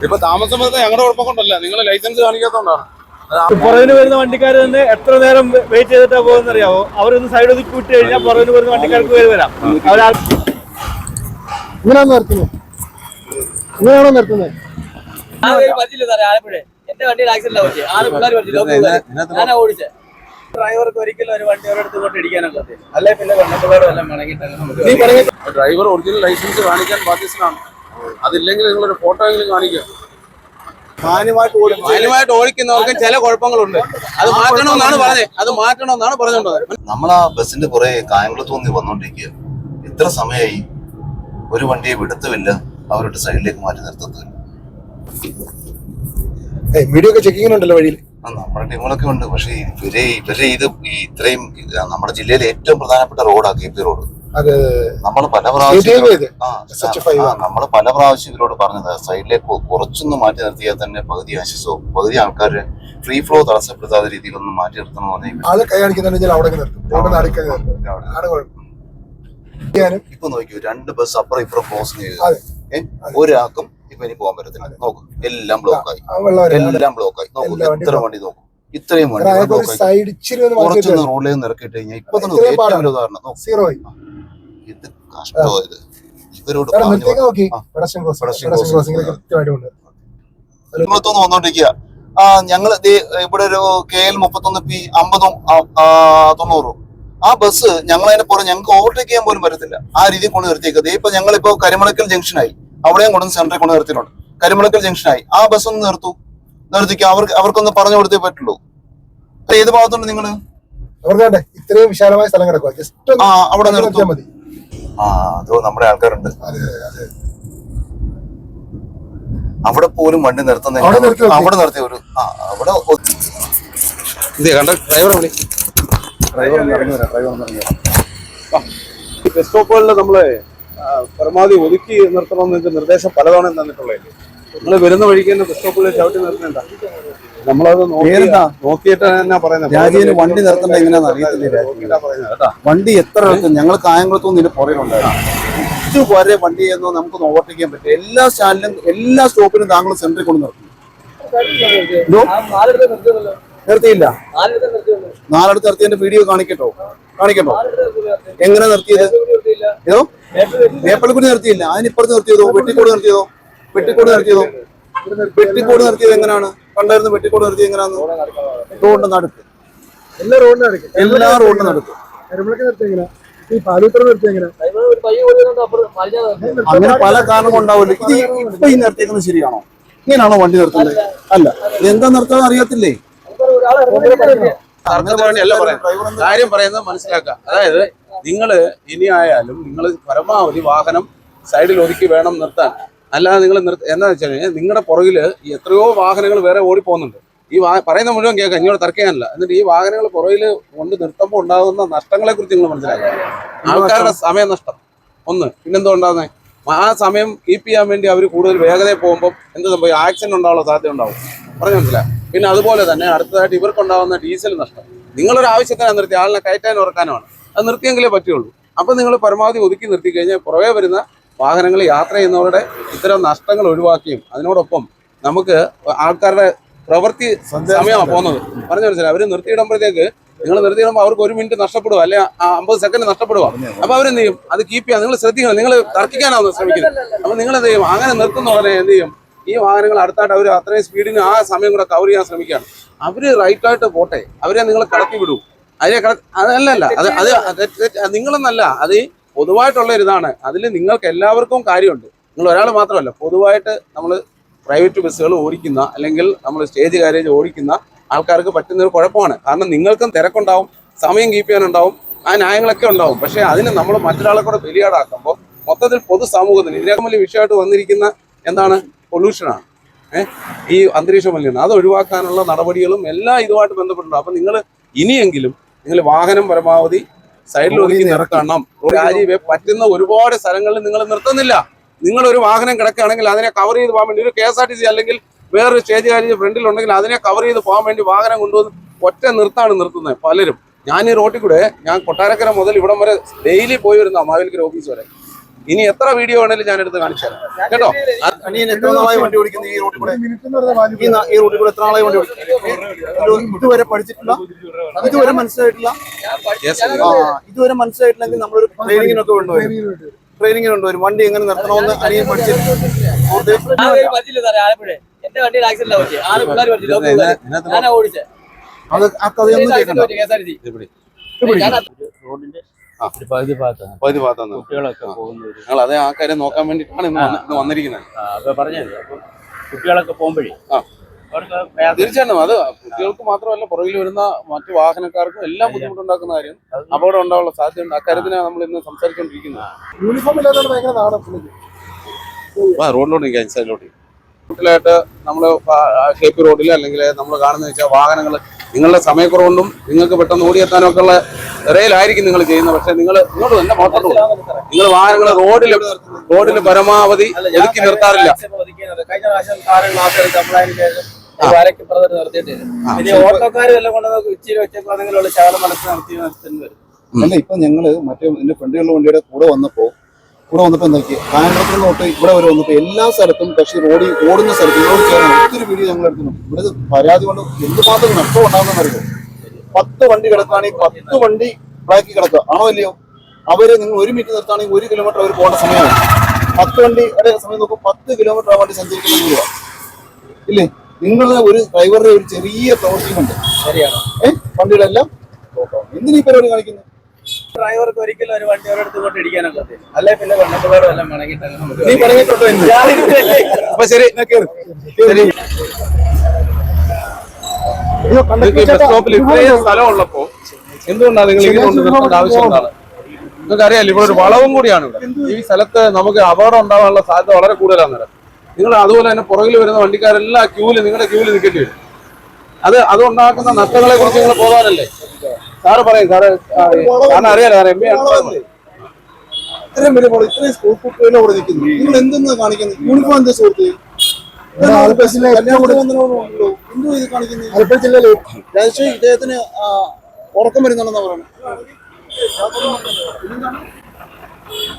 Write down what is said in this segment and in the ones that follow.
ഇപ്പൊ താമസം വരുന്നത് ഞങ്ങളുടെ കുഴപ്പം കൊണ്ടല്ല. നിങ്ങൾ ലൈസൻസ് കാണിക്കാത്തോണ്ടാണ് പുറകിന് വരുന്ന വണ്ടിക്കാർ തന്നെ എത്ര നേരം വെയിറ്റ് ചെയ്തിട്ടാ പോകുന്ന അറിയാവോ അവരൊന്ന് സൈഡ് ഒതുക്കി വിട്ട് കഴിഞ്ഞാൽ പുറകിന് വരുന്ന വണ്ടിക്കാർക്ക് കയറി വരാം. അവരാ ഇങ്ങനെയാണോ നിർത്തുന്നത് ഇങ്ങനെയാണോ നിർത്തുന്നത് ആ ഒരു പറ്റില്ല സാറേ ആലപ്പുഴ. എന്റെ വണ്ടിയിൽ ആക്സിഡന്റ് പറ്റി ആറ് പിള്ളേർ പറ്റി ഞാൻ ഓടിച്ചേ. ഡ്രൈവർക്ക് ഒരിക്കലും ഒരു വണ്ടി ഒരിടത്ത് കൊണ്ട് ഇടിക്കാനൊക്കെ അല്ലെ പിന്നെ എല്ലാം ഡ്രൈവർ ഒറിജിനൽ ലൈസൻസ് കാണിക്കാൻ ബാധ്യസ്ഥനാണ്. അതില്ലെങ്കിൽ നിങ്ങളൊരു ഫോട്ടോ എങ്കിലും കാണിക്കുക മാന്യമായിട്ട് ഓടിക്കുന്നവർക്ക് ചില കുഴപ്പങ്ങളുണ്ട്. അത് മാറ്റണമെന്നാണ് പറഞ്ഞത്. അത് മാറ്റണമെന്നാണ് പറഞ്ഞുകൊണ്ടത്. നമ്മൾ ആ ബസ്സിന്റെ പുറകെ കായംകുളത്ത് തോന്നി വന്നോണ്ടിരിക്കുക. ഇത്ര സമയമായി ഒരു വണ്ടിയെ വിടത്തുമില്ല. അവരുടെ സൈഡിലേക്ക് മാറ്റി നിർത്തത്തില്ല വീഡിയോ ഒക്കെ ചെക്കിങ്ങിനുണ്ടല്ലോ വഴിയിൽ. നമ്മുടെ ടീമുകളൊക്കെ ഉണ്ട്. പക്ഷേ ഇവരെ ഇവരെ ഇത് ഇത്രയും ഇത് നമ്മുടെ ജില്ലയിലെ ഏറ്റവും പ്രധാനപ്പെട്ട റോഡാണ് കെ പി റോഡ്. നമ്മൾ പല പ്രാവശ്യം ഇത്? ആ SH5 നമ്മൾ പല പ്രാവശ്യം ഇവരോട് പറഞ്ഞത് സൈഡിലേക്ക് കുറച്ചൊന്ന് മാറ്റി നിർത്തിയാൽ തന്നെ പകുതി ആശ്വാസവും പകുതി ആൾക്കാർ ഫ്രീ ഫ്ലോ തടസ്സപ്പെടുത്താത്ത രീതിയിലൊന്ന് മാറ്റി ആൾ കൈ കാണിക്കുന്നുണ്ടെങ്കിൽ അവിടെ നിർത്തും. ഇപ്പൊ നോക്കിയോ രണ്ട് ബസ് അപ്പുറം ഇപ്പുറം ക്രോസ് ചെയ്തു? ഒരാൾക്കും ഇപ്പൊ ഇനി പോകാൻ പറ്റത്തില്ല. നോക്കും എല്ലാം ബ്ലോക്കായി ആയി. എല്ലാം ബ്ലോക്കായി ആയി. നോക്കും എത്ര വണ്ടി നോക്കും? ഇത്രയും വണ്ടി കുറച്ചൊന്ന് റോഡിലേക്ക് നിറക്കിട്ട് കഴിഞ്ഞാൽ ഇപ്പൊ തന്നെ ഏറ്റവും. വലിയ ഉദാഹരണം. നോക്ക്. ഇത് ഇവരോട് ആ. വന്നോണ്ടിരിക്കുക ദേ ഇവിടെ ഒരു കെ എൽ മുപ്പത്തൊന്ന് പി അമ്പതും തൊണ്ണൂറും. ആ ബസ് ഞങ്ങൾ അതിന്റെ പുറം ഞങ്ങൾക്ക് ഓവർടേക്ക് ചെയ്യാൻ പോലും പറ്റത്തില്ല. ആ രീതിയിൽ കൊണ്ട് നിർത്തിയേക്കത് ഇപ്പൊ ഞങ്ങളിപ്പോ കരിമളക്കൽ ജംഗ്ഷനായി. അവിടെയും കൊണ്ടുവന്ന് സെന്ററിൽ കൊണ്ട് നിർത്തിയിട്ടുണ്ട്. കരിമുളക്കൽ ജംഗ്ഷനായി. ആ ബസ് ഒന്ന് നിർത്തു. നിർത്തിക്കുക അവർക്ക് അവർക്കൊന്ന് പറഞ്ഞു കൊടുത്തേ പറ്റുള്ളൂ. ഏത് ഭാഗത്തുണ്ട് നിങ്ങൾ? ഇത്രയും വിശാലമായ സ്ഥലം കിടക്കുക ജസ്റ്റ് ആ അവിടെ നിർത്തും. നിർത്തിയാൽ മതി. ആ അതോ നമ്മുടെ ആൾക്കാരുണ്ട്. അതെ അതെ അവിടെ പോലും വണ്ടി നിർത്തുന്ന അവിടെ നിർത്തി നിർത്തി. അവിടെ നിർത്തിയ ഒരു ആ അവിടെ ഇത് കണ്ട ഡ്രൈവറെ വിളി. ബസ് സ്റ്റോപ്പുകളിൽ നമ്മളെ പരമാവധി ഒതുക്കി നിർത്തണമെന്ന് നിങ്ങൾക്ക് നിർദ്ദേശം പലതവണ തന്നിട്ടുള്ളതല്ലേ? നിങ്ങൾ വരുന്ന വഴിക്ക് തന്നെ ബസ് സ്റ്റോപ്പുകളിൽ ചവിട്ടി നിർത്തണ്ട നമ്മളത് നോക്കി നോക്കിയിട്ട് തന്നെ പറയുന്നത്. രാജീവിന് വണ്ടി നിർത്തേണ്ട എങ്ങനെയാണെന്ന് അറിയത്തില്ല രാജീവിന്. നോക്കിയിട്ടാ വണ്ടി എത്ര അടുത്ത് ഞങ്ങൾ കായംകുളത്തുനിന്ന് ഇതിന് പുറകിലുണ്ടായിരുന്നു. ഇതുവരെ വണ്ടി ചെയ്യുന്നു നമുക്ക് ഓവർടേക്കാൻ പറ്റും എല്ലാ സ്റ്റാൻഡിലും എല്ലാ സ്റ്റോപ്പിലും താങ്കൾ സെന്ററിൽ കൊണ്ട് നിർത്തും. എന്തോ? നാലെടുത്ത് നിർത്തിയതല്ലോ? നിർത്തിയില്ല. നാലെടുത്ത് നിർത്തിയതിന്റെ വീഡിയോ കാണിക്കട്ടോ. കാണിക്കട്ടോ. എങ്ങനെ നിർത്തിയത്? നിർത്തിയില്ല. ഏതോ മേപ്പളിക്കുടി നിർത്തിയില്ല. അതിനിപ്പുറത്ത് നിർത്തിയതോ? വെട്ടിക്കോട് നിർത്തിയതോ? വെട്ടിക്കോട് നിർത്തിയതോ? വെട്ടിക്കോട് നിർത്തിയത് എങ്ങനെയാണ്? കണ്ടായിരുന്നു വെട്ടിക്കോട് നിർത്തി എങ്ങനെയാന്ന്? റോഡ് നടുക്ക്. എല്ലാ റോഡിനും നടക്കും. എല്ലാ റോഡിനും നടുക്ക്. നിർത്തി എങ്ങനെ? ഈ നിർത്തി എങ്ങനെ? അങ്ങനെ പല കാരണം ഉണ്ടാവില്ല. ഇത് ഇപ്പൊ ഈ നിർത്തിയേക്കുന്നത് ശരിയാണോ? ഇങ്ങനെയാണോ വണ്ടി നിർത്തുന്നത്? അല്ല. എന്താ നിർത്താൻ അറിയത്തില്ലേ? കാര്യം പറയുന്നത് മനസ്സിലാക്കുക. അതായത് നിങ്ങൾ ഇനി ആയാലും നിങ്ങൾ പരമാവധി വാഹനം സൈഡിൽ ഒതുക്കി വേണം നിർത്താൻ. അല്ലാതെ നിങ്ങൾ നിർത്തി എന്താണെന്ന് വെച്ച് കഴിഞ്ഞാൽ നിങ്ങളുടെ പുറകിൽ എത്രയോ വാഹനങ്ങൾ വേറെ ഓടി പോകുന്നുണ്ട് ഈ വാ പറയുന്ന മുഴുവൻ കേൾക്കാം ഇങ്ങോട്ട് തർക്കിക്കാനല്ല എന്നിട്ട് ഈ വാഹനങ്ങൾ പുറകിൽ കൊണ്ട് നിർത്തുമ്പോൾ ഉണ്ടാകുന്ന നഷ്ടങ്ങളെ കുറിച്ച് നിങ്ങൾ മനസ്സിലാക്കുക ആൾക്കാരുടെ സമയനഷ്ടം ഒന്ന് പിന്നെന്തോ ഉണ്ടാകുന്നത് ആ സമയം കീപ്പ് ചെയ്യാൻ വേണ്ടി അവർ കൂടുതൽ വേഗതയിൽ പോകുമ്പോൾ എന്ത് സംഭവിക്കും? ആക്സിഡന്റ് ഉണ്ടാവാനുള്ള സാധ്യത ഉണ്ടാവും. പറഞ്ഞു മനസ്സിലായി? പിന്നെ അതുപോലെ തന്നെ അടുത്തതായിട്ട് ഇവർക്കുണ്ടാകുന്ന ഡീസൽ നഷ്ടം. നിങ്ങളൊരു ആവശ്യത്തിനാണ് നിർത്തി ആളിനെ കയറ്റാനും ഉറക്കാനുമാണ് അത് നിർത്തിയെങ്കിലേ പറ്റുള്ളൂ. അപ്പം നിങ്ങൾ പരമാവധി ഒതുക്കി നിർത്തി കഴിഞ്ഞാൽ പുറകെ വരുന്ന വാഹനങ്ങൾ യാത്ര ചെയ്യുന്നവരുടെ ഇത്തരം നഷ്ടങ്ങൾ ഒഴിവാക്കിയും അതിനോടൊപ്പം നമുക്ക് ആൾക്കാരുടെ പ്രവൃത്തി സമയമാണ് പോകുന്നത്. പറഞ്ഞു മനസ്സിലായി? അവർ നിർത്തിയിടുമ്പോഴത്തേക്ക് നിങ്ങൾ നിർത്തിയിടുമ്പോൾ അവർക്ക് ഒരു മിനിറ്റ് നഷ്ടപ്പെടുക അല്ലെ അമ്പത് സെക്കൻഡ് നഷ്ടപ്പെടുക അപ്പൊ അവരെന്ത് ചെയ്യും? അത് കീപ്പ് ചെയ്യാം. നിങ്ങൾ ശ്രദ്ധിക്കണം. നിങ്ങൾ തർക്കിക്കാനാണ് ശ്രമിക്കുന്നത് അപ്പൊ നിങ്ങൾ എന്ത് ചെയ്യും? അങ്ങനെ നിർത്തുന്ന പറഞ്ഞാൽ എന്ത് ചെയ്യും? ഈ വാഹനങ്ങൾ അടുത്തായിട്ട് അവർ അത്രയും സ്പീഡിന് ആ സമയം കൂടെ കവർ ചെയ്യാൻ ശ്രമിക്കുകയാണ്. അവർ റൈറ്റ് ആയിട്ട് പോട്ടെ. അവരെ നിങ്ങൾ കടത്തി വിടൂ അതിനെ കട അതല്ലല്ല. അത് അത് നിങ്ങളെന്നല്ല. അത് പൊതുവായിട്ടുള്ള ഒരു ഇതാണ്. അതിൽ നിങ്ങൾക്ക് എല്ലാവർക്കും കാര്യമുണ്ട്. നിങ്ങൾ ഒരാൾ മാത്രമല്ല പൊതുവായിട്ട് നമ്മൾ പ്രൈവറ്റ് ബസ്സുകൾ ഓടിക്കുന്ന അല്ലെങ്കിൽ നമ്മൾ സ്റ്റേജ് കാരേജ് ഓടിക്കുന്ന ആൾക്കാർക്ക് പറ്റുന്ന ഒരു കുഴപ്പമാണ്. കാരണം നിങ്ങൾക്കും തിരക്കുണ്ടാവും സമയം കീപ്പ് ചെയ്യാനുണ്ടാവും ആ ന്യായങ്ങളൊക്കെ ഉണ്ടാവും. പക്ഷേ അതിന് നമ്മൾ മറ്റൊരാളെ കൂടെ ബലിയാടാക്കുമ്പോൾ മൊത്തത്തിൽ പൊതുസമൂഹത്തിന് ഇതിനകം വലിയ വിഷയമായിട്ട് വന്നിരിക്കുന്ന എന്താണ്? പൊല്യൂഷനാണ് ഈ അന്തരീക്ഷ മലിനീകരണം. അത് ഒഴിവാക്കാനുള്ള നടപടികളും എല്ലാം ഇതുമായിട്ട് ബന്ധപ്പെട്ടുണ്ട് അപ്പം നിങ്ങൾ ഇനിയെങ്കിലും നിങ്ങൾ വാഹനം പരമാവധി സൈഡിൽ ഒതുക്കി നിർത്തണം. രാജീവ് പറ്റുന്ന ഒരുപാട് സ്ഥലങ്ങളിൽ നിങ്ങൾ നിർത്തുന്നില്ല. നിങ്ങൾ ഒരു വാഹനം കിടക്കുകയാണെങ്കിൽ അതിനെ കവർ ചെയ്ത് പോകാൻ വേണ്ടി ഒരു K S R T C അല്ലെങ്കിൽ വേറൊരു സ്റ്റേജ് കാര്യം ഫ്രണ്ടിൽ ഉണ്ടെങ്കിൽ അതിനെ കവർ ചെയ്ത് പോകാൻ വേണ്ടി വാഹനം കൊണ്ടുവന്ന് ഒറ്റ നിർത്താണ് നിർത്തുന്നത് പലരും. ഞാൻ ഈ റോട്ടിൽ കൂടെ ഞാൻ കൊട്ടാരക്കര മുതൽ ഇവിടം വരെ ഡെയിലി പോയി വരുന്ന മാവേലിക്കര ഓഫീസ് വരെ. ഇനി എത്ര വീഡിയോ വേണേലും ഞാൻ എടുത്ത് കാണിച്ചു തരാം. കേട്ടോ? അനിയൻ എത്ര നാളായി വണ്ടി ഓടിക്കുന്നു ഈ കൂടെ? ഈ കൂടെ എത്ര നാളായി വണ്ടി ഓടിക്കുന്നു? ഇതുവരെ പഠിച്ചിട്ടില്ല. ഇതുവരെ മനസ്സിലായിട്ടില്ല. Yes, ആ ഇതുവരെ മനസ്സിലായിട്ടില്ലെങ്കിൽ നമ്മളൊരു ട്രെയിനിങ്ങിനൊക്കെ കൊണ്ടുവരും. ട്രെയിനിങ്ങിന് കൊണ്ടുവരും വണ്ടി എങ്ങനെ നിർത്തണമെന്ന് അനിയൻ പഠിച്ചിട്ടുണ്ട്. അത് ആ കഥയൊന്നും കേൾക്കണ്ട. റോഡിന്റെ. ഒരു പകുതി ഭാഗത്താണ്. പകുതി ഭാഗത്താണ്. കുട്ടികളൊക്കെ പോകുന്നത്. ഞങ്ങൾ അതേ ആ കാര്യം നോക്കാൻ വേണ്ടിയിട്ടാണ് ഇന്ന് വന്നിരിക്കുന്നത്. അപ്പൊ പറഞ്ഞത്. കുട്ടികളൊക്കെ പോകുമ്പോഴേ തീർച്ചയായിട്ടും. അത് കുട്ടികൾക്ക് മാത്രമല്ല പുറകിൽ വരുന്ന മറ്റു വാഹനക്കാർക്കും എല്ലാം ബുദ്ധിമുട്ടുണ്ടാക്കുന്ന കാര്യം അപകടം ഉണ്ടാവാനുള്ള സാധ്യതയുണ്ട്. അക്കാര്യത്തിനാണ് നമ്മൾ ഇന്ന് സംസാരിച്ചുകൊണ്ടിരിക്കുന്നത് യൂണിഫോം ഇല്ലാത്തതുകൊണ്ട് ഭയങ്കര വാ റോഡിലോട്ട് സൈഡിലോട്ട് റോഡിലായിട്ട് നമ്മൾ കെ പി റോഡിൽ അല്ലെങ്കിൽ നമ്മൾ കാണുന്ന വെച്ചാൽ വാഹനങ്ങൾ നിങ്ങളുടെ സമയക്കുറവുകൊണ്ടും നിങ്ങൾക്ക് പെട്ടെന്ന് ഓടിയെത്താനൊക്കെ ഉള്ള ഇറയിലായിരിക്കും നിങ്ങൾ ചെയ്യുന്നത്. പക്ഷെ നിങ്ങൾ ഇങ്ങോട്ട് തന്നെ മോട്ടോർ നിങ്ങൾ വാഹനങ്ങൾ റോഡിൽ റോഡിൽ പരമാവധി ഒതുക്കി നിർത്താറില്ല. അല്ല ഇപ്പൊ ഞങ്ങൾ മറ്റേ എന്റെ ഫ്രണ്ടുകളുടെ വണ്ടിയുടെ കൂടെ വന്നപ്പോ കൂടെ വന്നപ്പോ നോക്കി കായംകുളത്തിൽ തൊട്ട് ഇവിടെ വരെ വന്നപ്പോ എല്ലാ സ്ഥലത്തും പക്ഷെ റോഡിൽ ഓടുന്ന സ്ഥലത്ത് റോഡ് ചേർന്ന് ഒത്തിരി വീഡിയോ ഞങ്ങൾ എടുക്കുന്നു ഇവിടെ പരാതി കൊണ്ട് എന്തുമാത്രം നഷ്ടം ഉണ്ടാകുന്ന അറിയോ പത്ത് വണ്ടി കിടക്കുകയാണെങ്കിൽ പത്ത് വണ്ടി ബ്ലാക്കിൽ കിടക്കുക. ആണോ അല്ലയോ അവർ നിങ്ങൾ ഒരു മീറ്റർ നിർത്തുകയാണെങ്കിൽ ഒരു കിലോമീറ്റർ അവർ പോകേണ്ട സമയമാണ്. പത്ത് വണ്ടി വണ്ടിയുടെ സമയം നോക്കും. പത്ത് കിലോമീറ്റർ ആ വണ്ടി സഞ്ചരിക്കുന്ന ഇല്ലേ? നിങ്ങളുടെ ഒരു ഡ്രൈവറുടെ ഒരു ചെറിയ പ്രവർത്തിയുണ്ട് ശരിയാണ്. ഏഹ് വണ്ടിയുടെ എല്ലാം എന്തിനീ പരിപാടി കാണിക്കുന്നത്? ഡ്രൈവർക്ക് ഒരിക്കലും ഒരു വണ്ടി അവരെടുത്ത് കൊണ്ട് ഇടിക്കാനൊക്കെ അല്ലെ പിന്നെ കൊണ്ടപ്പോഴും എല്ലാം മണങ്ങിട്ട് നീ പറഞ്ഞിട്ടുണ്ടോ എന്ന്? അപ്പൊ ശരി ശരി. ബസ് സ്റ്റോപ്പിൽ ഇത്രയും സ്ഥലം ഉള്ളപ്പോ എന്തുകൊണ്ടാണ് നിങ്ങൾ ഇങ്ങനെ കൊണ്ട് നിർത്തേണ്ട ആവശ്യം എന്താണ്? നിങ്ങൾക്ക് അറിയാലോ ഇവിടെ ഒരു വളവും കൂടിയാണ് ഇവിടെ. ഈ സ്ഥലത്ത് നമുക്ക് അപകടം ഉണ്ടാകാനുള്ള സാധ്യത വളരെ കൂടുതലാണ് നിങ്ങൾ അതുപോലെ തന്നെ പുറകിൽ വരുന്ന വണ്ടിക്കാരെല്ലാം ക്യൂൽ നിങ്ങളുടെ ക്യൂൽ നിൽക്കേണ്ടി വരും. അത് അതുണ്ടാക്കുന്ന നഷ്ടങ്ങളെ കുറിച്ച് നിങ്ങൾ പോകാനല്ലേ സാറ് പറയും സാറ് സാറിന് അറിയാലോ സാർ എം പി ആണ്. ഇത്രയും വലിയ മോൾ ഇത്രയും സ്കൂൾ കുട്ടികളുടെ കൂടെ നിൽക്കുന്നു. നിങ്ങൾ എന്തെന്ന് കാണിക്കുന്നത് യൂണിഫോം എന്താ സുഹൃത്ത്? കല്യാണമോണ്ടല്ലോ എന്തോ ഇത് കാണിക്കുന്നത് ആലപ്പുഴ ജില്ലയിലെ രാജശ്രീ ഇദ്ദേഹത്തിന് ഉറക്കം വരുന്നുണ്ടെന്നാ പറയുന്നത്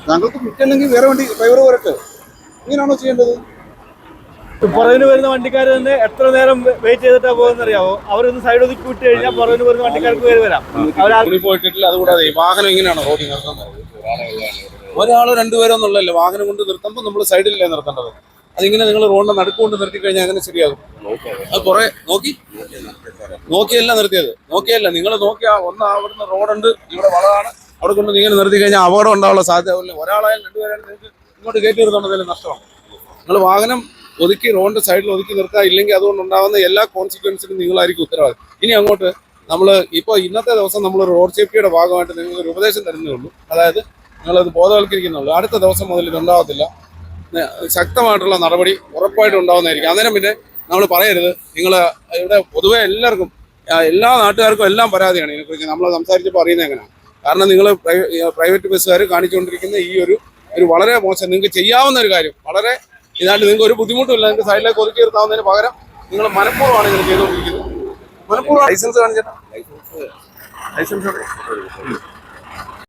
താങ്കൾക്ക് കിട്ടില്ലെങ്കിൽ വേറെ വണ്ടി ഡ്രൈവർ വരട്ടെ. ഇങ്ങനെയാണോ ചെയ്യേണ്ടത്? പുറകിന് വരുന്ന വണ്ടിക്കാർ തന്നെ എത്ര നേരം വെയിറ്റ് ചെയ്തിട്ടാ പോകുന്ന അറിയാവോ അവരൊന്ന് സൈഡ് ഒതുക്കി വിട്ട് കഴിഞ്ഞാൽ പുറകിന് വരുന്ന വണ്ടിക്കാർക്ക് വേറെ വരാം. പോയിട്ടില്ല അതുകൂടാതെ വാഹനം ഇങ്ങനെയാണ് റോഡിൽ നിർത്തുന്നത് ഒരാളോ രണ്ടുപേരോ എന്നുള്ളല്ലോ വാഹനം കൊണ്ട് നിർത്തുമ്പോൾ നമ്മൾ സൈഡിലല്ലേ നിർത്തേണ്ടത്? അതിങ്ങനെ നിങ്ങൾ റോഡിന്റെ നടക്കുകൊണ്ട് നിർത്തി കഴിഞ്ഞാൽ അങ്ങനെ ശരിയാകും. അത് കുറെ നോക്കി. നോക്കിയല്ല നിർത്തിയത്. നോക്കിയല്ല. നിങ്ങൾ നോക്കി ആ ഒന്ന് അവിടുന്ന് റോഡുണ്ട് ഇവിടെ വളമാണ് അവിടെ കൊണ്ട് ഇങ്ങനെ നിർത്തി കഴിഞ്ഞാൽ അപകടം ഉണ്ടാവാനുള്ള സാധ്യത ഒരാളായാലും രണ്ടുപേരായാലും നിങ്ങൾക്ക് ഇങ്ങോട്ട് കയറ്റി നിർത്തുന്നതിൽ നഷ്ടമാണ്. നിങ്ങൾ വാഹനം ഒതുക്കി റോഡിന്റെ സൈഡിൽ ഒതുക്കി നിർത്താം ഇല്ലെങ്കിൽ അതുകൊണ്ട് ഉണ്ടാകുന്ന എല്ലാ കോൺസിക്വൻസിനും നിങ്ങളായിരിക്കും ഉത്തരവാദി ഇനി അങ്ങോട്ട് നമ്മൾ ഇപ്പോൾ ഇന്നത്തെ ദിവസം നമ്മൾ റോഡ് സേഫ്റ്റിയുടെ ഭാഗമായിട്ട് നിങ്ങൾക്ക് ഒരു ഉപദേശം തരുന്നേ ഉള്ളൂ. അതായത് നിങ്ങളത് ബോധവൽക്കരിക്കുന്നുള്ളൂ അടുത്ത ദിവസം മുതൽ ഇത് ഉണ്ടാകത്തില്ല ന- ശക്തമായിട്ടുള്ള നടപടി ഉറപ്പായിട്ടും ഉണ്ടാവുന്നതായിരിക്കും. അന്നേരം പിന്നെ നമ്മൾ പറയരുത്. നിങ്ങൾ ഇവിടെ പൊതുവെ എല്ലാവർക്കും എല്ലാ നാട്ടുകാർക്കും എല്ലാം പരാതിയാണ് ഇതിനെക്കുറിച്ച് നമ്മൾ സംസാരിച്ചപ്പോൾ അറിയുന്നത് എങ്ങനെയാണ്? കാരണം നിങ്ങൾ പ്രൈവറ്റ് ബസ്സുകാർ കാണിച്ചുകൊണ്ടിരിക്കുന്ന ഈ ഒരു ഒരു വളരെ മോശം നിങ്ങൾക്ക് ചെയ്യാവുന്ന ഒരു കാര്യം വളരെ ഇതായിട്ട് നിങ്ങൾക്ക് ഒരു ബുദ്ധിമുട്ടുമില്ല നിങ്ങൾക്ക് സൈഡിലേക്ക് ഒതുക്കി നിർത്താവുന്നതിന് പകരം നിങ്ങൾ മനഃപൂർവമാണ് നിങ്ങൾ ചെയ്തുകൊണ്ടിരിക്കുന്നത്. മനഃപൂർവം ലൈസൻസ് കാണിച്ചിട്ടാ. ലൈസൻസ്